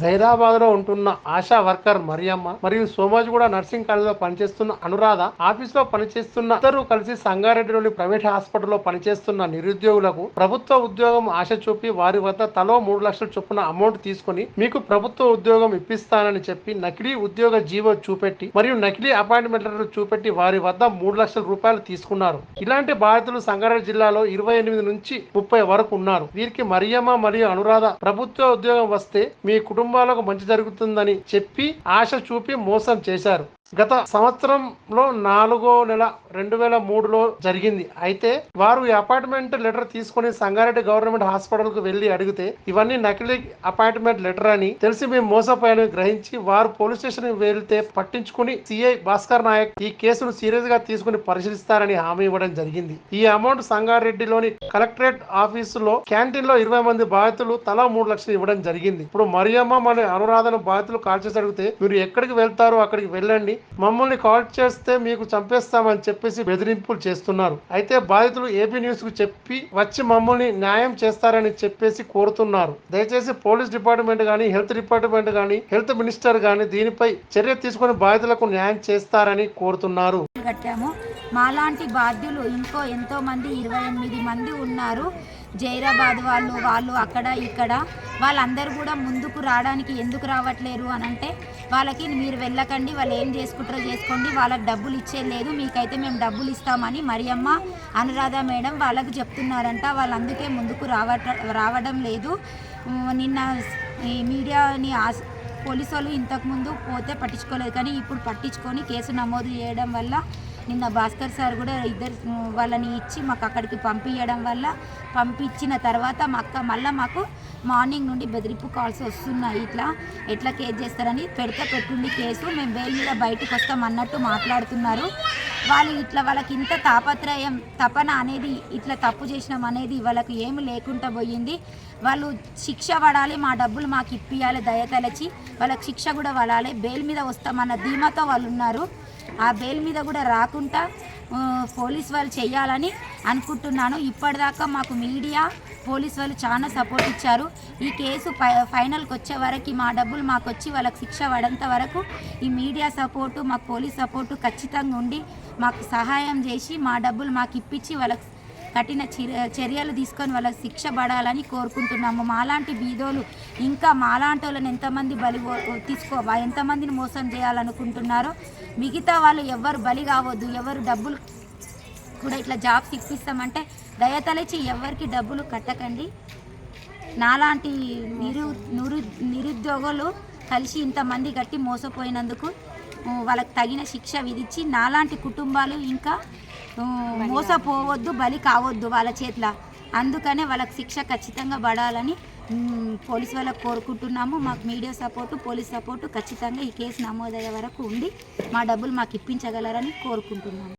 జైరాబాద్లో ఉంటున్న ఆశా వర్కర్ మరియమ్మ మరియు సోమాజిగూడ నర్సింగ్ కాలేజ్లో పనిచేస్తున్న అనురాధ ఆఫీస్లో పనిచేస్తున్న ఇద్దరు కలిసి సంగారెడ్డిలోని ప్రైవేట్ హాస్పిటల్లో పనిచేస్తున్న నిరుద్యోగులకు ప్రభుత్వ ఉద్యోగం ఆశ చూపి వారి వద్ద తలో మూడు లక్షల చొప్పున అమౌంట్ తీసుకుని మీకు ప్రభుత్వ ఉద్యోగం ఇప్పిస్తానని చెప్పి నకిలీ ఉద్యోగ జీవో చూపెట్టి మరియు నకిలీ అపాయింట్మెంట్ లెటర్ చూపెట్టి వారి వద్ద మూడు లక్షల రూపాయలు తీసుకున్నారు. ఇలాంటి బాధితులు సంగారెడ్డి జిల్లాలో ఇరవై ఎనిమిది నుంచి ముప్పై వరకు ఉన్నారు. వీరికి మరియమ్మ మరియు అనురాధ ప్రభుత్వ ఉద్యోగం వస్తే మీ కుటుంబ కుటుంబాలకు మంచి జరుగుతుందని చెప్పి ఆశ చూపి మోసం చేశారు. గత సంవత్సరంలో నాలుగో నెల రెండు వేల మూడులో జరిగింది. అయితే వారు ఈ అపాయింట్మెంట్ లెటర్ తీసుకుని సంగారెడ్డి గవర్నమెంట్ హాస్పిటల్కు వెళ్ళి అడిగితే ఇవన్నీ నకిలీ అపాయింట్మెంట్ లెటర్ అని తెలిసి మేము మోసపోయాను గ్రహించి వారు పోలీస్ స్టేషన్ వెళ్తే పట్టించుకుని సిఐ భాస్కర్ నాయక్ ఈ కేసును సీరియస్గా తీసుకుని పరిశీలిస్తారని హామీ ఇవ్వడం జరిగింది. ఈ అమౌంట్ సంగారెడ్డిలోని కలెక్టరేట్ ఆఫీసులో క్యాంటీన్లో ఇరవై మంది బాధితులు తలా మూడు లక్షలు ఇవ్వడం జరిగింది. ఇప్పుడు మరియమ్మ మన అనురాధను బాధితులు కాల్ చేసి అడిగితే మీరు ఎక్కడికి వెళ్తారో అక్కడికి వెళ్ళండి. మమ్మల్ని కాల్ చేస్తే మీకు చంపేస్తామని చెప్పేసి బెదిరింపులు చేస్తున్నారు. అయితే బాధితులు ఏపీ న్యూస్కు చెప్పి వచ్చి మమ్మల్ని న్యాయం చేస్తారని చెప్పేసి కోరుతున్నారు. దయచేసి పోలీస్ డిపార్ట్మెంట్ కానీ హెల్త్ డిపార్ట్మెంట్ కానీ హెల్త్ మినిస్టర్ కానీ దీనిపై చర్య తీసుకుని బాధితులకు న్యాయం చేస్తారని కోరుతున్నారు. కట్టాము. మాలాంటి బాధ్యులు ఇంకో ఎంతో మంది ఇరవై ఎనిమిది మంది ఉన్నారు. జైరాబాద్ వాళ్ళు వాళ్ళు అక్కడ ఇక్కడ. వాళ్ళందరూ కూడా ముందుకు రావడానికి ఎందుకు రావట్లేరు అని అంటే వాళ్ళకి మీరు వెళ్ళకండి వాళ్ళు ఏం చేసుకుంటారో చేసుకోండి వాళ్ళకి డబ్బులు ఇచ్చే లేదు మీకైతే మేము డబ్బులు ఇస్తామని మరియమ్మ అనురాధ మేడం వాళ్ళకి చెప్తున్నారంట. వాళ్ళు అందుకే ముందుకు రావట రావడం లేదు. నిన్న ఈ మీడియాని ఆశ పోలీసు వాళ్ళు ఇంతకుముందు పోతే పట్టించుకోలేదు. కానీ ఇప్పుడు పట్టించుకొని కేసు నమోదు చేయడం వల్ల నిన్న భాస్కర్ సార్ కూడా ఇద్దరు వాళ్ళని ఇచ్చి మాకు అక్కడికి పంపించడం వల్ల పంపించిన తర్వాత మా అక్క మళ్ళీ మాకు మార్నింగ్ నుండి బెదిరింపు కాల్స్ వస్తున్నాయి. ఇట్లా ఎట్లా కేసు చేస్తారని పెడితే పెట్టుండి కేసు. మేము బెయిల్ మీద బయటకు వస్తాం అన్నట్టు మాట్లాడుతున్నారు. వాళ్ళు ఇట్లా వాళ్ళకి ఇంత తాపత్రయం తపన అనేది ఇట్లా తప్పు చేసినాం అనేది వాళ్ళకి ఏమి లేకుండా పోయింది. వాళ్ళు శిక్ష పడాలి మా డబ్బులు మాకు ఇప్పియాలి దయతలచి వాళ్ళకి శిక్ష కూడా పడాలి బెయిల్ మీద వస్తామన్న ధీమాతో వాళ్ళు ఉన్నారు. ఆ బెయిల్ మీద కూడా రాకుండా పోలీస్ వాళ్ళు చేయాలని అనుకుంటున్నాను. ఇప్పటిదాకా మాకు మీడియా పోలీస్ వాళ్ళు చాలా సపోర్ట్ ఇచ్చారు. ఈ కేసు ఫై ఫైనల్కి వచ్చే వరకు మా డబ్బులు మాకు వచ్చి వాళ్ళకి శిక్ష పడేంత వరకు ఈ మీడియా సపోర్టు మాకు పోలీస్ సపోర్టు ఖచ్చితంగా ఉండి మాకు సహాయం చేసి మా డబ్బులు మాకు ఇప్పించి వాళ్ళకి కఠిన చర్య- చర్యలు తీసుకొని వాళ్ళకి శిక్ష పడాలని కోరుకుంటున్నాము. మాలాంటి బీదోలు ఇంకా మాలాంటి వాళ్ళని ఎంతమంది బలి తీసుకో ఎంతమందిని మోసం చేయాలనుకుంటున్నారో మిగతా వాళ్ళు ఎవరు బలి కావద్దు ఎవరు డబ్బులు కూడా ఇట్లా జాబ్స్ ఇప్పిస్తామంటే దయతలచి ఎవరికి డబ్బులు కట్టకండి. నాలాంటి నిరు నిరు నిరుద్యోగులు కలిసి ఇంతమంది గట్టి మోసపోయినందుకు వాళ్ళకి తగిన శిక్ష విధించి నాలాంటి కుటుంబాలు ఇంకా మోసపోవద్దు బలి కావద్దు వాళ్ళ చేతిలో. అందుకనే వాళ్ళకి శిక్ష ఖచ్చితంగా పడాలని పోలీస్ వాళ్ళకి కోరుకుంటున్నాము. మాకు మీడియా సపోర్టు పోలీస్ సపోర్టు ఖచ్చితంగా ఈ కేసు నమోదయ్యే వరకు ఉండి మా డబ్బులు మాకు ఇప్పించగలరని కోరుకుంటున్నాము.